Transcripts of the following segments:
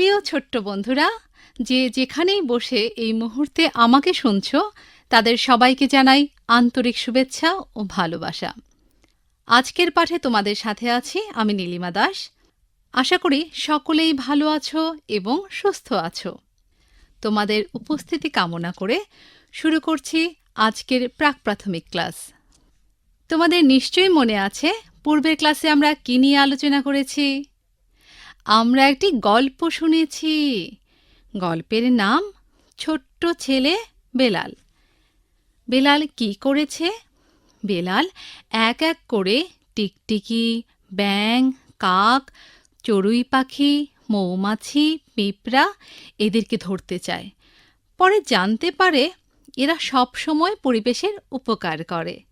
প্রিয় ছোট্ট বন্ধুরা, যে যেখানেই বসে এই মুহূর্তে আমাকে শুনছ, তাদের সবাইকে জানাই আন্তরিক শুভেচ্ছা ও ভালোবাসা। আজকের পাঠে তোমাদের সাথে আছি আমি নীলিমা দাস। আশা করি সকলেই ভালো আছো এবং সুস্থ আছো। তোমাদের উপস্থিতি কামনা করে শুরু করছি আজকের প্রাক প্রাথমিক ক্লাস। তোমাদের নিশ্চয়ই মনে আছে, পূর্বের ক্লাসে আমরা কী নিয়ে আলোচনা করেছি? আমরা একটি গল্প শুনেছি। গল্পের নাম ছোট্ট ছেলে বেলাল। বেলাল কি করেছে? বেলাল এক এক করে টিকটিকি ব্যাং কাক, চড়ুই পাখি, মৌমাছি, পিঁপড়া এদেরকে ধরতে চায়। পরে জানতে পারে এরা সব সময় পরিবেশের উপকার করে।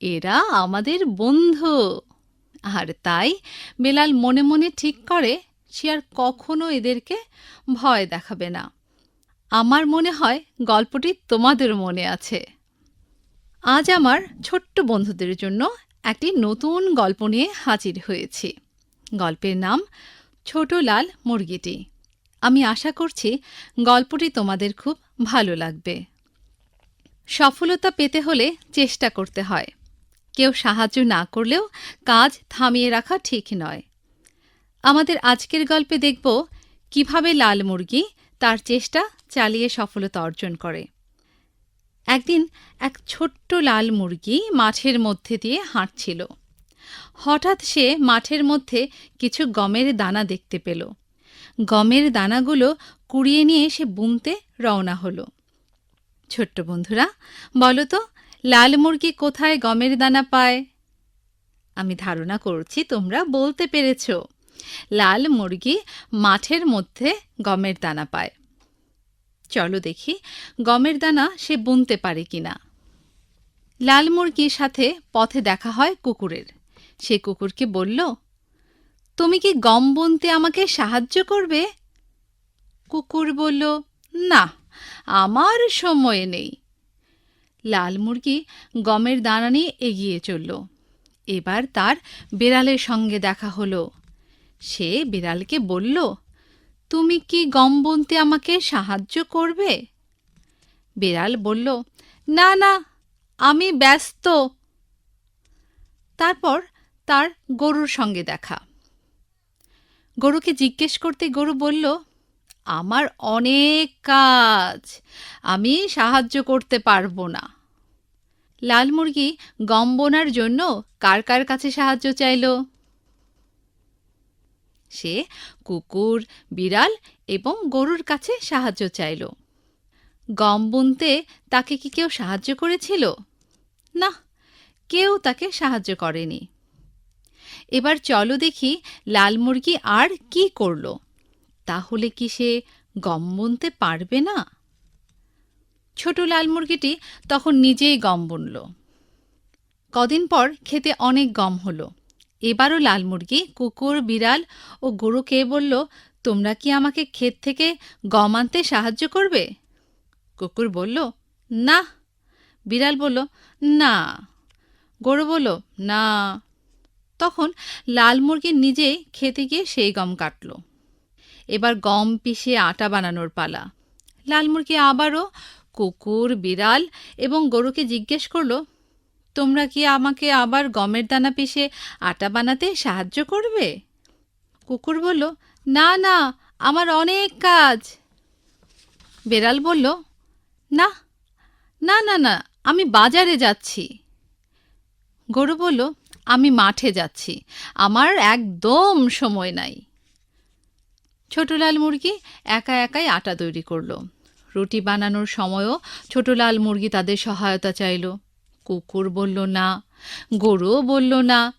এরা আমাদের বন্ধু। আর তাই বেলাল মনে মনে ঠিক করে, সে আর কখনো এদেরকে ভয় দেখাবে না। আমার মনে হয় গল্পটি তোমাদের মনে আছে। আজ আমার ছোট্ট বন্ধুদের জন্য একটি নতুন গল্প নিয়ে হাজির হয়েছি। গল্পের নাম ছোট লাল মুরগিটি। আমি আশা করছি গল্পটি তোমাদের খুব ভালো লাগবে। সফলতা পেতে হলে চেষ্টা করতে হয়। কেউ সাহায্য না করলেও কাজ থামিয়ে রাখা ঠিক নয়। আমাদের আজকের গল্পে দেখব কীভাবে লাল মুরগি তার চেষ্টা চালিয়ে সফলতা অর্জন করে। একদিন এক ছোট্ট লাল মুরগি মাঠের মধ্যে দিয়ে হাঁটছিল। হঠাৎ সে মাঠের মধ্যে কিছু গমের দানা দেখতে পেল। গমের দানাগুলো কুড়িয়ে নিয়ে সে বুনতে রওনা হলো। ছোট্ট বন্ধুরা, বলো তো লাল মুরগি কোথায় গমের দানা পায়? আমি ধারণা করছি তোমরা বলতে পেরেছ। লাল মুরগি মাঠের মধ্যে গমের দানা পায়। চলো দেখি গমের দানা সে বুনতে পারে কিনা। লাল মুরগির সাথে পথে দেখা হয় কুকুরের। সে কুকুরকে বলল, তুমি কি গম বুনতে আমাকে সাহায্য করবে? কুকুর বলল, না, আমার সময় নেই। লাল মুরগি গমের দানা নিয়ে এগিয়ে চলল। এবার তার বিড়ালের সঙ্গে দেখা হলো। সে বিড়ালকে বলল, তুমি কি গম বুনতে আমাকে সাহায্য করবে? বিড়াল বলল, না না, আমি ব্যস্ত। তারপর তার গরুর সঙ্গে দেখা। গরুকে জিজ্ঞেস করতে গরু বলল আমার অনেক কাজ। আমি সাহায্য করতে পারব না। লাল মুরগি গম বোনার জন্য কার কার কাছে সাহায্য চাইল? সে কুকুর, বিড়াল এবং গরুর কাছে সাহায্য চাইল। গম বুনতে তাকে কি কেউ সাহায্য করেছিল? না, কেউ তাকে সাহায্য করেনি। এবার চলো দেখি লাল মুরগি আর কি করল। তাহলে কি সে গম বুনতে পারবে না? ছোট লাল মুরগিটি তখন নিজেই গম বুনল। কদিন পর খেতে অনেক গম হলো। এবারও লাল মুরগি, কুকুর, বিড়াল ও গরুকে বলল, তোমরা কি আমাকে ক্ষেত থেকে গম আনতে সাহায্য করবে? কুকুর বলল, না। বিড়াল বলল, না। গরু বলল, না। তখন লাল মুরগি নিজেই খেতে গিয়ে সেই গম কাটল। এবার গম পিষে আটা বানানোর পালা। লাল মুরগি আবারও কুকুর, বিড়াল এবং গরুকে জিজ্ঞেস করল, তোমরা কি আমাকে আবার গমের দানা পিষে আটা বানাতে সাহায্য করবে? কুকুর বলল, না না, আমার অনেক কাজ। বেড়াল বলল, না না না না, আমি বাজারে যাচ্ছি। গরু বলল, আমি মাঠে যাচ্ছি, আমার একদম সময় নাই। ছোট লাল মুরগি একা একাই আটা তৈরি করল। রুটি বানানোর সময়ও ছোট লাল মুরগি তাদের সহায়তা চাইল। কুকুর বলল, না। গরুও বলল, না।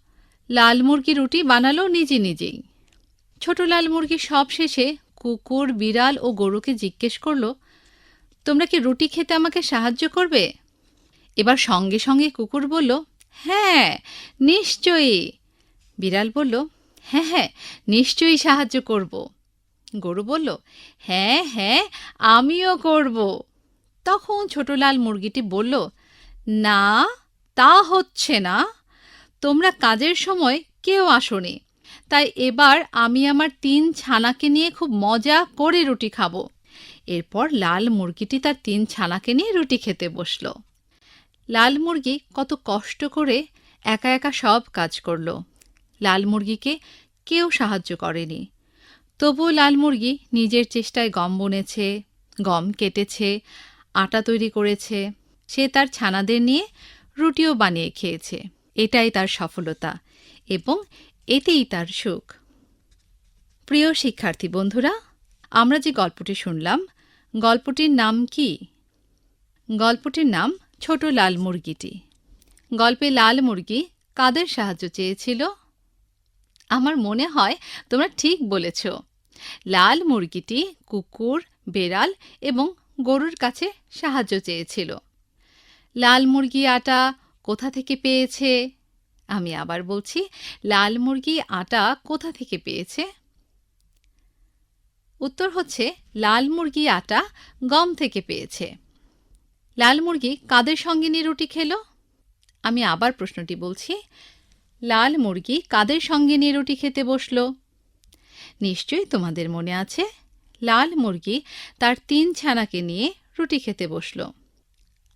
লাল মুরগি রুটি বানালো নিজে নিজেই। ছোট লাল মুরগি সব শেষে কুকুর, বিড়াল ও গরুকে জিজ্ঞেস করল, তোমরা কি রুটি খেতে আমাকে সাহায্য করবে? এবার সঙ্গে সঙ্গে কুকুর বলল হ্যাঁ নিশ্চয়ই। বিড়াল বলল হ্যাঁ হ্যাঁ নিশ্চয়ই সাহায্য করব। গরু বলল হ্যাঁ হ্যাঁ আমিও করব। তখন ছোট লাল মুরগিটি বলল, না, তা হচ্ছে না। তোমরা কাজের সময় কেউ আসোনি। তাই এবার আমি আমার তিন ছানাকে নিয়ে খুব মজা করে রুটি খাব। এরপর লাল মুরগিটি তার তিন ছানাকে নিয়ে রুটি খেতে বসল। লাল মুরগি কত কষ্ট করে একা একা সব কাজ করল। লাল মুরগিকে কেউ সাহায্য করেনি। তবুও লাল মুরগি নিজের চেষ্টায় গম বুনেছে, গম কেটেছে, আটা তৈরি করেছে। সে তার ছানাদের নিয়ে রুটিও বানিয়ে খেয়েছে। এটাই তার সফলতা এবং এতেই তার সুখ। প্রিয় শিক্ষার্থী বন্ধুরা, আমরা যে গল্পটি শুনলাম, গল্পটির নাম কি? গল্পটির নাম ছোট লাল মুরগিটি। গল্পে লাল মুরগি কাদের সাহায্য চেয়েছিল? আমার মনে হয় তোমরা ঠিক বলেছ। লাল মুরগিটি কুকুর, বেড়াল এবং গরুর কাছে সাহায্য চেয়েছিল। লাল মুরগি আটা কোথা থেকে পেয়েছে? আমি আবার বলছি, লাল মুরগি আটা কোথা থেকে পেয়েছে? উত্তর হচ্ছে, লাল মুরগি আটা গম থেকে পেয়েছে। লাল মুরগি কাদের সঙ্গে নিয়ে রুটি খেলো? আমি আবার প্রশ্নটি বলছি, লাল মুরগি কাদের সঙ্গে নিয়ে রুটি খেতে বসল? নিশ্চয়ই তোমাদের মনে আছে। লাল মুরগি তার তিন ছানাকে নিয়ে রুটি খেতে বসল।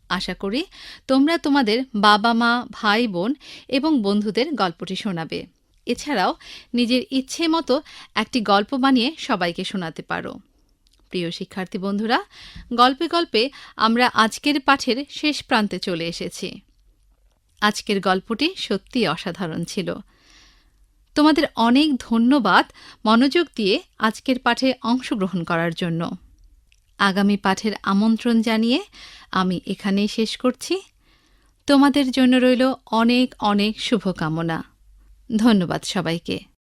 আশা করি তোমরা তোমাদের বাবা মা, ভাই বোন এবং বন্ধুদের গল্পটি শোনাবে। এছাড়াও নিজের ইচ্ছে মতো একটি গল্প বানিয়ে সবাইকে শোনাতে পারো। প্রিয় শিক্ষার্থী বন্ধুরা, গল্পে গল্পে আমরা আজকের পাঠের শেষ প্রান্তে চলে এসেছি। আজকের গল্পটি সত্যি অসাধারণ ছিল। তোমাদের অনেক ধন্যবাদ মনোযোগ দিয়ে আজকের পাঠে অংশগ্রহণ করার জন্য। আগামী পাঠের আমন্ত্রণ জানিয়ে আমি এখানেই শেষ করছি। তোমাদের জন্য রইল অনেক অনেক শুভকামনা। ধন্যবাদ সবাইকে।